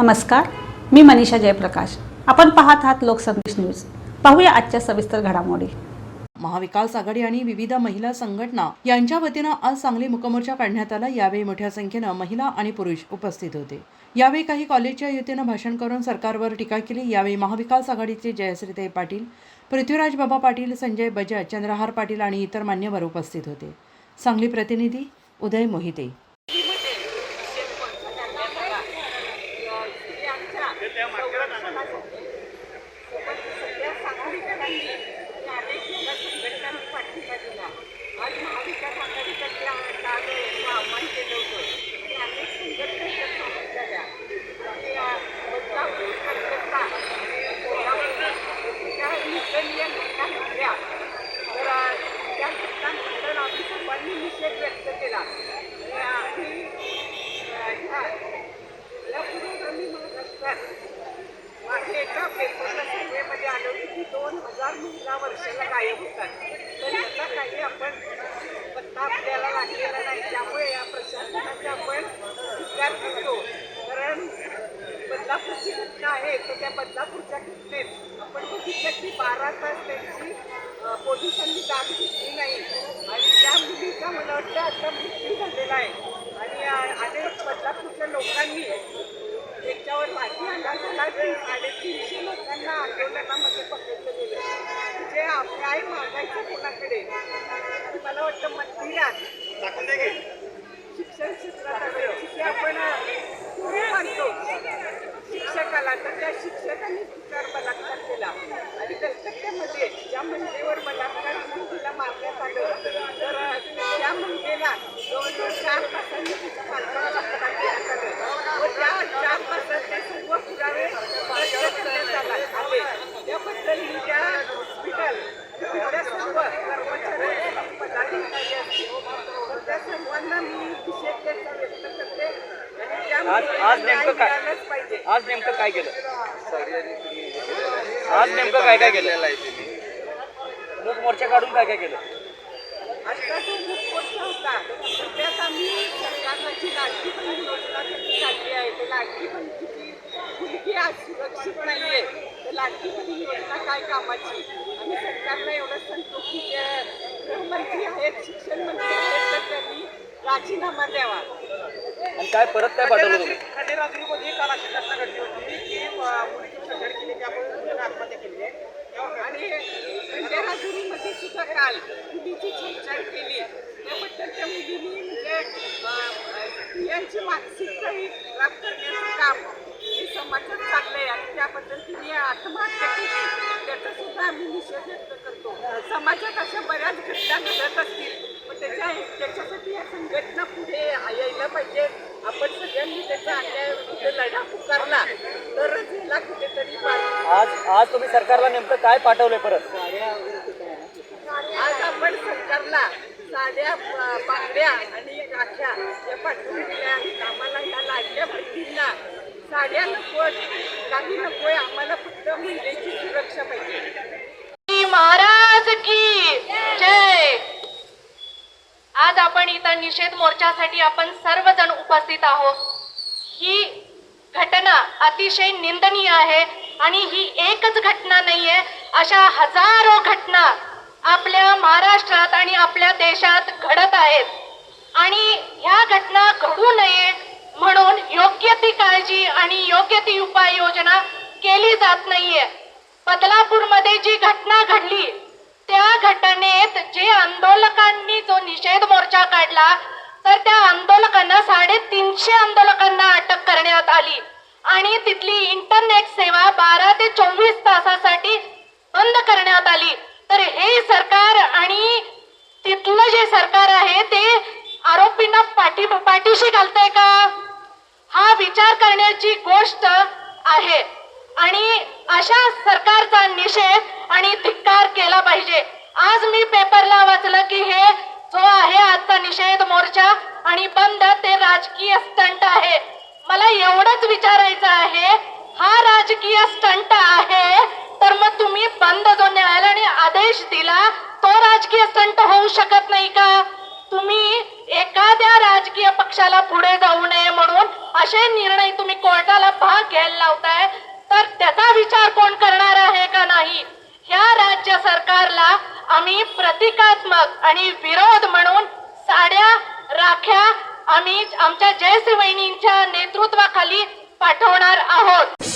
नमस्कार मी मनीषा जयप्रकाश. आपण पाहत आहात लोकसंदेश न्यूज. पाहूया आजच्या सविस्तर घडामोडी. महाविकास आघाडी आणि विविध महिला संघटना यांच्या वतीनं आज सांगली मुकमोर्चा काढण्यात आला. यावेळी मोठ्या संख्येनं महिला आणि पुरुष उपस्थित होते. यावेळी काही कॉलेजच्या युतीनं भाषण करून सरकारवर टीका केली. यावेळी महाविकास आघाडीचे जयश्रीताई पाटील पृथ्वीराज बाबा पाटील संजय बजाज चंद्रहार पाटील आणि इतर मान्यवर उपस्थित होते. सांगली प्रतिनिधी उदय मोहिते. निषेध व्यक्त केला. आणि यापूर्वी आम्ही महाराष्ट्रात माझे एका पेपरला सर्वेमध्ये आलं की दोन हजार महिला वर्षाला गायब होतात. तर याचा काही आपण पत्ता आपल्याला लागलेला नाही. त्यामुळे या प्रशासनाचा आपण स्वीकार करतो. कारण बदलापूरची घटना आहे तर त्या बदलापूरच्या घटनेत आपण बघितलं की बारा तास त्यांची पोलिसांनी दाद घेतली नाही. त्या मुलीचा मला वाटतं आता मृत्यू झालेला आहे. आणि अनेक बदलापूरच्या लोकांनी त्याच्यावर माहिती अंदाज झाला की साडेतीनशे लोकांना आंदोलनामध्ये पकडलं गेलं म्हणजे न्याय मागायचं कोणाकडे? मला वाटतं मंदिरात शिक्षण क्षेत्रात असेल की आपण पुढे मानतो शिक्षकाला. तर त्या शिक्षकांनी बलात्कार केला. आणि कलकत्त्यामध्ये ज्या महिलेवर बलात्कार करून तिला मारण्यात आलं. तर त्या महिलेला जवळजवळ चार तासांनी तिच्या पालकाला आलं. व त्या चार तासात ते सर्व पुरावे रद्द करण्यात आला. आले त्याबद्दल मी त्या हॉस्पिटल तिथल्या सर्व कर्मचारी पदाधिकारी असतील त्या सर्वांना मी व्यक्त करते. आणि त्या आज नेमकं काय? पाहिजे. आज नेमकं काय केलं? आज नेमकं काय काय केलं? मूक मोर्चा काढून काय काय केलं? होता तर त्यात आम्ही लाडकी बहीण योजना त्यांनी काढली आहे. ते लाडकी बहिणीची मुलगी आज सुरक्षित नाही आहे तर लाडकी बहीण योजना काय कामाची? आम्ही सरकारला एवढंच सांगतो की जे गृहमंत्री आहेत शिक्षण मंत्री आहेत तर त्यांनी राजीनामा द्यावा. आणि काय परत काय पाठवलं तुम्ही? खंडेराजुरीमध्ये काल अशी घटना घडली होती की अं, छेडछाड केली त्यामुळे मुलीने आत्महत्या केली आहे तेव्हा- आणि खंडेराजुरीमध्ये सुद्धा काल मुलीची छेडछाड केली त्याबद्दल त्या मुलीने म्हणजे अं, स्त्रियांची मानसिकता ही खराब करण्याचं काम हे समाजात चाललंय आणि त्याबद्दल तिने आत्महत्या केली त्याचा सुद्धा आम्ही निषेध व्यक्त करतो समाजात अशा बऱ्याच घटना घडत असतील पण त्याच्या त्याच्यासाठी या संघटना पुढे यायला पाहिजे आपण सगळ्यांनी त्याचा अन्यायाविरुद्ध लढा पुकारला तरच याला कुठेतरी पार- आज तुम्ही सरकारला नेमकं काय पाठवलंय परत? आज आपण सरकारला साड्या प- बांगड्या आणि राख्या या पाठवून दिल्या आहेत. आम्हाला ह्या लाडक्या बहिणींना साड्या नकोय काही नकोय. आम्हाला फक्त महिलेची सुरक्षा पाहिजे. श्री महाराज की जय. आज आपण इथं निषेध मोर्चासाठी आपण सर्वजण उपस्थित आहोत. ही घटना अतिशय निंदनीय आहे. आणि ही एकच घटना नाहीये अशा हजारो घटना आपल्या महाराष्ट्रात आणि आपल्या देशात घडत आहेत. आणि ह्या घटना घडू नये म्हणून योग्य ती काळजी आणि योग्य ती उपाययोजना केली जात नाहीये. बदलापूरमध्ये जी घटना घडली त्या घटनेत जे आंदोलकांनी जो निषेध मोर्चा काढला तर त्या आंदोलकांना साडेतीनशे आंदोलकांना अटक करण्यात आली. आणि तिथली इंटरनेट सेवा बारा ते चोवीस तासासाठी बंद करण्यात आली. तर हे सरकार आणि तिथलं जे सरकार आहे ते आरोपींना पाठी पाठीशी घालतंय का? हा विचार करण्याची गोष्ट आहे. आणि अशा सरकारचा निषेध आणि धिक्कार केला पाहिजे. आज मी पेपरला वाचलं की हे जो आहे आजचा निषेध मोर्चा आणि बंद ते राजकीय स्टंट आहे. मला एवढंच विचारायचं आहे हा राजकीय स्टंट आहे तर मग तुम्ही बंद जो न्यायालयाने आदेश दिला तो राजकीय स्टंट होऊ शकत नाही का? तुम्ही एखाद्या राजकीय पक्षाला पुढे जाऊ नये म्हणून असे निर्णय तुम्ही कोर्टाला भाग घ्यायला लावताय तर त्याचा विचार कोण करणार आहे का नाही? ह्या राज्य सरकारला आम्ही प्रतिकात्मक आणि विरोध म्हणून साड्या राख्या आम्ही आमच्या जयसिंह वहिनींच्या पाठवणार आहोत.